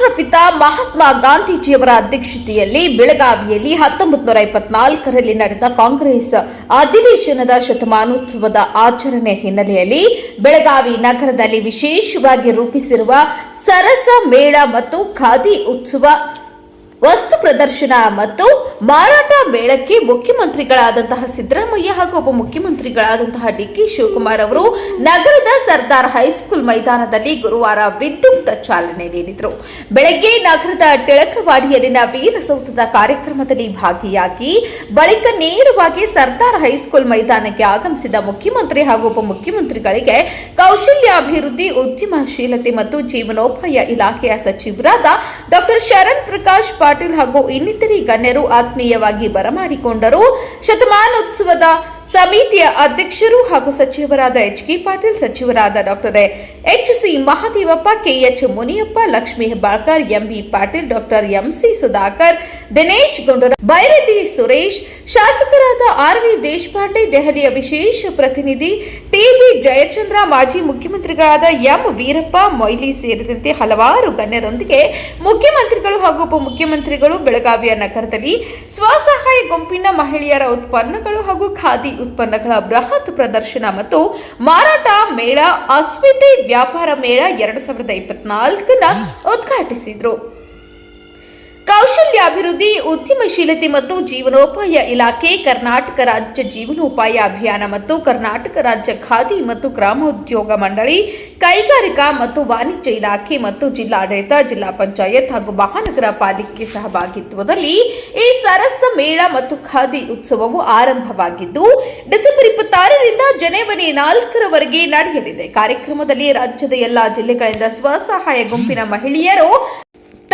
ರಾಷ್ಟ್ರಪಿತ ಮಹಾತ್ಮ ಗಾಂಧೀಜಿಯವರ ಅಧ್ಯಕ್ಷತೆಯಲ್ಲಿ ಬೆಳಗಾವಿಯಲ್ಲಿ ಹತ್ತೊಂಬತ್ತು ನೂರ ಇಪ್ಪತ್ನಾಲ್ಕರಲ್ಲಿ ನಡೆದ ಕಾಂಗ್ರೆಸ್ ಅಧಿವೇಶನದ ಶತಮಾನೋತ್ಸವದ ಆಚರಣೆ ಹಿನ್ನೆಲೆಯಲ್ಲಿ ಬೆಳಗಾವಿ ನಗರದಲ್ಲಿ ವಿಶೇಷವಾಗಿ ರೂಪಿಸಿರುವ ಸರಸ ಮೇಳ ಮತ್ತು ಖಾದಿ ಉತ್ಸವ ವಸ್ತು ಪ್ರದರ್ಶನ ಮತ್ತು ಮಾರಾಟ ಮೇಳಕ್ಕೆ ಮುಖ್ಯಮಂತ್ರಿಗಳಾದಂತಹ ಸಿದ್ದರಾಮಯ್ಯ ಹಾಗೂ ಉಪಮುಖ್ಯಮಂತ್ರಿಗಳಾದಂತಹ ಡಿಕೆ ಶಿವಕುಮಾರ್ ಅವರು ನಗರದ ಸರ್ದಾರ್ ಹೈಸ್ಕೂಲ್ ಮೈದಾನದಲ್ಲಿ ಗುರುವಾರ ವಿದ್ಯುಕ್ತ ಚಾಲನೆ ನೀಡಿದರು. ಬೆಳಗ್ಗೆ ನಗರದ ಟಿಳಕವಾಡಿಯಲ್ಲಿನ ವೀರಸೌಧದ ಕಾರ್ಯಕ್ರಮದಲ್ಲಿ ಭಾಗಿಯಾಗಿ ಬಳಿಕ ನೇರವಾಗಿ ಸರ್ದಾರ್ ಹೈಸ್ಕೂಲ್ ಮೈದಾನಕ್ಕೆ ಆಗಮಿಸಿದ ಮುಖ್ಯಮಂತ್ರಿ ಹಾಗೂ ಉಪಮುಖ್ಯಮಂತ್ರಿಗಳಿಗೆ ಕೌಶಲ್ಯಾಭಿವೃದ್ಧಿ, ಉದ್ಯಮಶೀಲತೆ ಮತ್ತು ಜೀವನೋಪಾಯ ಇಲಾಖೆಯ ಸಚಿವರಾದ ಡಾಕ್ಟರ್ ಶರಣ್ ಪ್ರಕಾಶ್ ಪಾಟೀಲ್ ಹಾಗೂ ಇನ್ನಿತರೆ ಗಣ್ಯರು ಆತ್ಮೀಯವಾಗಿ ಬರಮಾಡಿಕೊಂಡರು. ಶತಮಾನೋತ್ಸವದ ಸಮಿತಿಯ ಅಧ್ಯಕ್ಷರು ಹಾಗೂ ಸಚಿವರಾದ ಎಚ್ ಕೆ ಪಾಟೀಲ್, ಸಚಿವರಾದ doctor H C Mahadevappa, K H Muniyappa, Lakshmi Hebbalkar, M B Patil, doctor M C Sudhakar, Dinesh Gundu Rao Byrathi Suresh, ಶಾಸಕರಾದ ಆರ್ ವಿ ದೇಶಪಾಂಡೆ, ದೆಹಲಿಯ ವಿಶೇಷ ಪ್ರತಿನಿಧಿ ಟಿಬಿ ಜಯಚಂದ್ರ ಮಾಜಿ ಮುಖ್ಯಮಂತ್ರಿಗಳಾದ ಎಂ ವೀರಪ್ಪ, ಮೊಯ್ಲಿ ಸೇರಿದಂತೆ ಹಲವಾರು ಗಣ್ಯರೊಂದಿಗೆ ಮುಖ್ಯಮಂತ್ರಿಗಳು ಹಾಗೂ ಉಪಮುಖ್ಯಮಂತ್ರಿಗಳು ಬೆಳಗಾವಿಯ ನಗರದಲ್ಲಿ ಸ್ವಸಹಾಯ ಗುಂಪಿನ ಮಹಿಳೆಯರ ಉತ್ಪನ್ನಗಳು ಹಾಗೂ ಖಾದಿ ಉತ್ಪನ್ನಗಳ ಬೃಹತ್ ಪ್ರದರ್ಶನ ಮತ್ತು ಮಾರಾಟ ಮೇಳ ಅಸ್ಮಿತೆ ವ್ಯಾಪಾರ ಮೇಳ ಎರಡು ಸಾವಿರದ ಇಪ್ಪತ್ನಾಲ್ಕನ್ನ ಉದ್ಘಾಟಿಸಿದರು. ಕೌಶಲ್ಯಾಭಿವೃದ್ಧಿ, ಉದ್ಯಮಶೀಲತೆ ಮತ್ತು ಜೀವನೋಪಾಯ ಇಲಾಖೆ, ಕರ್ನಾಟಕ ರಾಜ್ಯ ಜೀವನೋಪಾಯ ಅಭಿಯಾನ ಮತ್ತು ಕರ್ನಾಟಕ ರಾಜ್ಯ ಖಾದಿ ಮತ್ತು ಗ್ರಾಮೋದ್ಯೋಗ ಮಂಡಳಿ, ಕೈಗಾರಿಕಾ ಮತ್ತು ವಾಣಿಜ್ಯ ಇಲಾಖೆ ಮತ್ತು ಜಿಲ್ಲಾಡಳಿತ, ಜಿಲ್ಲಾ ಪಂಚಾಯತ್ ಹಾಗೂ ಮಹಾನಗರ ಪಾಲಿಕೆ ಸಹಭಾಗಿತ್ವದಲ್ಲಿ ಈ ಸರಸ ಮೇಳ ಮತ್ತು ಖಾದಿ ಉತ್ಸವವು ಆರಂಭವಾಗಿದ್ದು, ಡಿಸೆಂಬರ್ ಇಪ್ಪತ್ತಾರರಿಂದ ಜನವರಿ ನಾಲ್ಕರವರೆಗೆ ನಡೆಯಲಿದೆ. ಕಾರ್ಯಕ್ರಮದಲ್ಲಿ ರಾಜ್ಯದ ಎಲ್ಲಾ ಜಿಲ್ಲೆಗಳಿಂದ ಸ್ವಸಹಾಯ ಗುಂಪಿನ ಮಹಿಳೆಯರು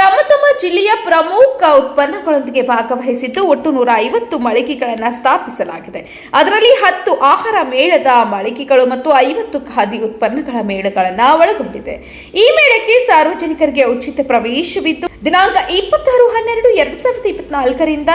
ತಮ್ಮ ತಮ್ಮ ಜಿಲ್ಲೆಯ ಪ್ರಮುಖ ಉತ್ಪನ್ನಗಳೊಂದಿಗೆ ಭಾಗವಹಿಸಿದ್ದು ಒಟ್ಟು ನೂರ ಐವತ್ತು ಮಳಿಗೆಗಳನ್ನು ಸ್ಥಾಪಿಸಲಾಗಿದೆ. ಅದರಲ್ಲಿ ಹತ್ತು ಆಹಾರ ಮೇಳದ ಮಳಿಗೆಗಳು ಮತ್ತು ಐವತ್ತು ಖಾದಿ ಉತ್ಪನ್ನಗಳ ಮೇಳಗಳನ್ನು ಒಳಗೊಂಡಿದೆ. ಈ ಮೇಳಕ್ಕೆ ಸಾರ್ವಜನಿಕರಿಗೆ ಉಚಿತ ಪ್ರವೇಶವಿದ್ದು, ದಿನಾಂಕ ಇಪ್ಪತ್ತಾರು ಹನ್ನೆರಡು ಎರಡು ಸಾವಿರದ ಇಪ್ಪತ್ನಾಲ್ಕರಿಂದ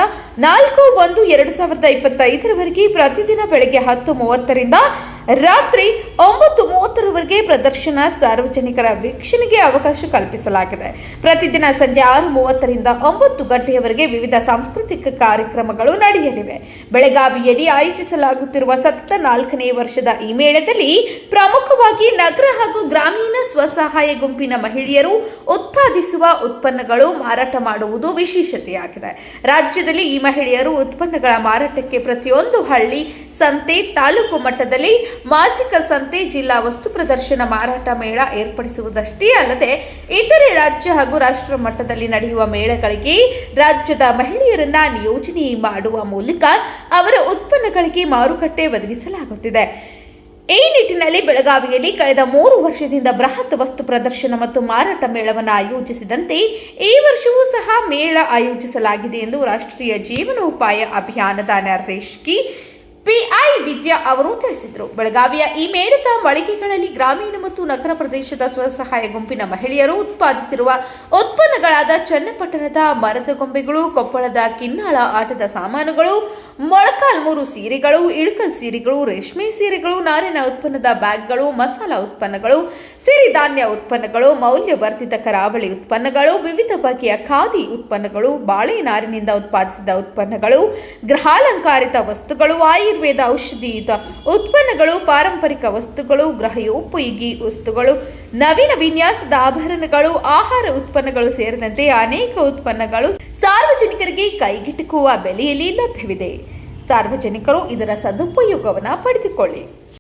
ನಾಲ್ಕು ಒಂದು ಎರಡು ಸಾವಿರದ ಇಪ್ಪತ್ತೈದರವರೆಗೆ ಪ್ರತಿದಿನ ಬೆಳಗ್ಗೆ ಹತ್ತು ಮೂವತ್ತರಿಂದ ರಾತ್ರಿ ಒಂಬತ್ತು ಮೂವತ್ತರವರೆಗೆ ಪ್ರದರ್ಶನ ಸಾರ್ವಜನಿಕರ ವೀಕ್ಷಣೆಗೆ ಅವಕಾಶ ಕಲ್ಪಿಸಲಾಗಿದೆ. ಪ್ರತಿದಿನ ಸಂಜೆ ಆರು ಮೂವತ್ತರಿಂದ ಒಂಬತ್ತು ಗಂಟೆಯವರೆಗೆ ವಿವಿಧ ಸಾಂಸ್ಕೃತಿಕ ಕಾರ್ಯಕ್ರಮಗಳು ನಡೆಯಲಿವೆ. ಬೆಳಗಾವಿಯಲ್ಲಿ ಆಯೋಜಿಸಲಾಗುತ್ತಿರುವ ಸತತ ನಾಲ್ಕನೇ ವರ್ಷದ ಈ ಮೇಳದಲ್ಲಿ ಪ್ರಮುಖವಾಗಿ ನಗರ ಹಾಗೂ ಗ್ರಾಮೀಣ ಸ್ವಸಹಾಯ ಗುಂಪಿನ ಮಹಿಳೆಯರು ಉತ್ಪಾದಿಸುವ ಉತ್ಪನ್ನಗಳು ಮಾರಾಟ ಮಾಡುವುದು ವಿಶೇಷತೆಯಾಗಿದೆ. ರಾಜ್ಯದಲ್ಲಿ ಈ ಮಹಿಳೆಯರು ಉತ್ಪನ್ನಗಳ ಮಾರಾಟಕ್ಕೆ ಪ್ರತಿಯೊಂದು ಹಳ್ಳಿ, ಸಂತೆ, ತಾಲೂಕು ಮಟ್ಟದಲ್ಲಿ ಮಾಸಿಕ ಸಂತೆ, ಜಿಲ್ಲಾ ವಸ್ತು ಪ್ರದರ್ಶನ, ಮಾರಾಟ ಮೇಳ ಏರ್ಪಡಿಸುವುದಷ್ಟೇ ಅಲ್ಲದೆ ಇತರೆ ರಾಜ್ಯ ಹಾಗೂ ರಾಷ್ಟ್ರ ಮಟ್ಟದಲ್ಲಿ ನಡೆಯುವ ಮೇಳಗಳಿಗೆ ರಾಜ್ಯದ ಮಹಿಳೆಯರನ್ನ ನಿಯೋಜನೆ ಮಾಡುವ ಮೂಲಕ ಅವರ ಉತ್ಪನ್ನಗಳಿಗೆ ಮಾರುಕಟ್ಟೆ ಒದಗಿಸಲಾಗುತ್ತಿದೆ. ಈ ನಿಟ್ಟಿನಲ್ಲಿ ಬೆಳಗಾವಿಯಲ್ಲಿ ಕಳೆದ ಮೂರು ವರ್ಷದಿಂದ ಬೃಹತ್ ವಸ್ತು ಪ್ರದರ್ಶನ ಮತ್ತು ಮಾರಾಟ ಮೇಳವನ್ನು ಆಯೋಜಿಸಿದಂತೆ ಈ ವರ್ಷವೂ ಸಹ ಮೇಳ ಆಯೋಜಿಸಲಾಗಿದೆ ಎಂದು ರಾಷ್ಟ್ರೀಯ ಜೀವನೋಪಾಯ ಅಭಿಯಾನದ ನಿರ್ದೇಶಕಿ ಪಿಐ ವಿದ್ಯಾ ಅವರು ತಿಳಿಸಿದರು. ಬೆಳಗಾವಿಯ ಈ ಮೇಳದ ಮಳಿಗೆಗಳಲ್ಲಿ ಗ್ರಾಮೀಣ ಮತ್ತು ನಗರ ಪ್ರದೇಶದ ಸ್ವಸಹಾಯ ಗುಂಪಿನ ಮಹಿಳೆಯರು ಉತ್ಪಾದಿಸಿರುವ ಉತ್ಪನ್ನಗಳಾದ ಚನ್ನಪಟ್ಟಣದ ಮರದ ಗೊಂಬೆಗಳು, ಕೊಪ್ಪಳದ ಕಿನ್ನಾಳ ಆಟದ ಸಾಮಾನುಗಳು, ಮೊಳಕಾಲ್ಮೂರು ಸೀರೆಗಳು, ಇಳುಕಲ್ ಸೀರೆಗಳು, ರೇಷ್ಮೆ ಸೀರೆಗಳು, ನಾರಿನ ಉತ್ಪನ್ನದ ಬ್ಯಾಗ್ಗಳು, ಮಸಾಲ ಉತ್ಪನ್ನಗಳು ಸಿರಿಧಾನ್ಯ ಉತ್ಪನ್ನಗಳು, ಮೌಲ್ಯವರ್ಧಿತ ಕರಾವಳಿ ಉತ್ಪನ್ನಗಳು, ವಿವಿಧ ಬಗೆಯ ಖಾದಿ ಉತ್ಪನ್ನಗಳು, ಬಾಳೆ ನಾರಿನಿಂದ ಉತ್ಪಾದಿಸಿದ ಉತ್ಪನ್ನಗಳು, ಗೃಹಾಲಂಕಾರಿತ ವಸ್ತುಗಳು ಆಯುರ್ವೇದ ಔಷಧಿಯುತ ಉತ್ಪನ್ನಗಳು, ಪಾರಂಪರಿಕ ವಸ್ತುಗಳು ಗೃಹಯೋಪಯೋಗಿ ವಸ್ತುಗಳು, ನವೀನ ವಿನ್ಯಾಸದ ಆಭರಣಗಳು, ಆಹಾರ ಉತ್ಪನ್ನಗಳು ಸೇರಿದಂತೆ ಅನೇಕ ಉತ್ಪನ್ನಗಳು ಸಾರ್ವಜನಿಕರಿಗೆ ಕೈಗೆಟುಕುವ ಬೆಲೆಯಲ್ಲಿ ಲಭ್ಯವಿದೆ. ಸಾರ್ವಜನಿಕರು ಇದರ ಸದುಪಯೋಗವನ್ನು ಪಡೆದುಕೊಳ್ಳಿ.